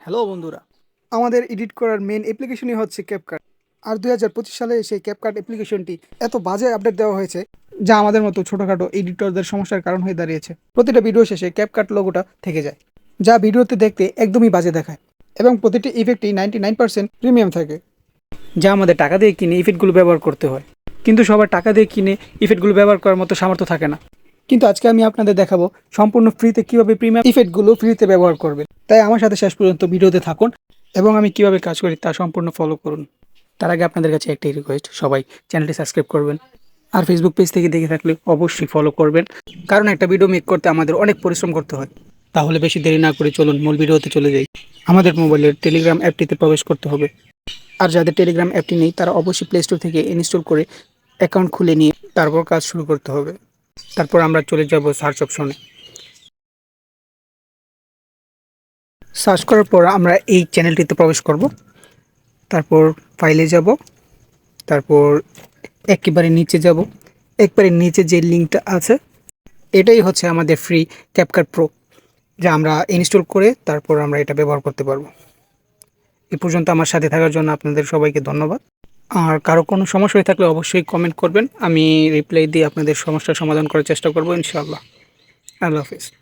Hello বন্ধুরা। আমাদের edit করার মেন অ্যাপ্লিকেশনই হচ্ছে ক্যাপকাট আর দুই হাজার পঁচিশ সালে সেই ক্যাপকাট অ্যাপ্লিকেশনটি এত বাজে আপডেট দেওয়া হয়েছে যা আমাদের মতো ছোটোখাটো এডিটরদের সমস্যার কারণ হয়ে দাঁড়িয়েছে। প্রতিটা ভিডিও শেষে ক্যাপকাট লোগোটা থেকে যায়, যা ভিডিওতে দেখতে একদমই বাজে দেখায় এবং প্রতিটি ইফেক্টই নাইনটি নাইন পার্সেন্ট প্রিমিয়াম থাকে, যা আমাদের টাকা দিয়ে কিনে ইফেক্টগুলো ব্যবহার করতে হয়। কিন্তু সবার টাকা দিয়ে কিনে ইফেক্টগুলো ব্যবহার করার মতো সামর্থ্য থাকে না। কিন্তু আজকে আমি আপনাদের দেখাবো সম্পূর্ণ ফ্রিতে কীভাবে প্রিমিয়াম ইফেক্টগুলো ফ্রিতে ব্যবহার করবেন। তাই আমার সাথে শেষ পর্যন্ত ভিডিওতে থাকুন এবং আমি কীভাবে কাজ করি তা সম্পূর্ণ ফলো করুন। তার আগে আপনাদের কাছে একটাই রিকোয়েস্ট সবাই চ্যানেলটি সাবস্ক্রাইব করবেন। আর ফেসবুক পেজ থেকে দেখে থাকলে অবশ্যই ফলো করবেন। কারণ একটা ভিডিও মেক করতে আমাদের অনেক পরিশ্রম করতে হয়। তাহলে বেশি দেরি না করে চলুন মূল ভিডিওতে চলে যাই। আমাদের মোবাইলের টেলিগ্রাম অ্যাপটিতে প্রবেশ করতে হবে। আর যাদের টেলিগ্রাম অ্যাপটি নেই, তারা অবশ্যই প্লে স্টোর থেকে ইনস্টল করে অ্যাকাউন্ট খুলে নিয়ে তারপর কাজ শুরু করতে হবে। তারপর আমরা চলে যাব সার্চ অপশনে সার্চ করার পর আমরা এই চ্যানেলটিতে প্রবেশ করব। তারপর ফাইলে যাব। তারপর একেবারে নিচে যাব। একবারে নিচে যে লিঙ্কটা আছে, এটাই হচ্ছে আমাদের ফ্রি ক্যাপকাট প্রো যা আমরা ইনস্টল করে তারপর আমরা এটা ব্যবহার করতে পারব। এ পর্যন্ত আমার সাথে থাকার জন্য আপনাদের সবাইকে ধন্যবাদ। আর কারও কোনো সমস্যা হয়ে থাকলে অবশ্যই কমেন্ট করবেন। আমি রিপ্লাই দিয়ে আপনাদের সমস্যার সমাধান করার চেষ্টা করব, ইনশাআল্লাহ। আল্লাহ হাফিজ।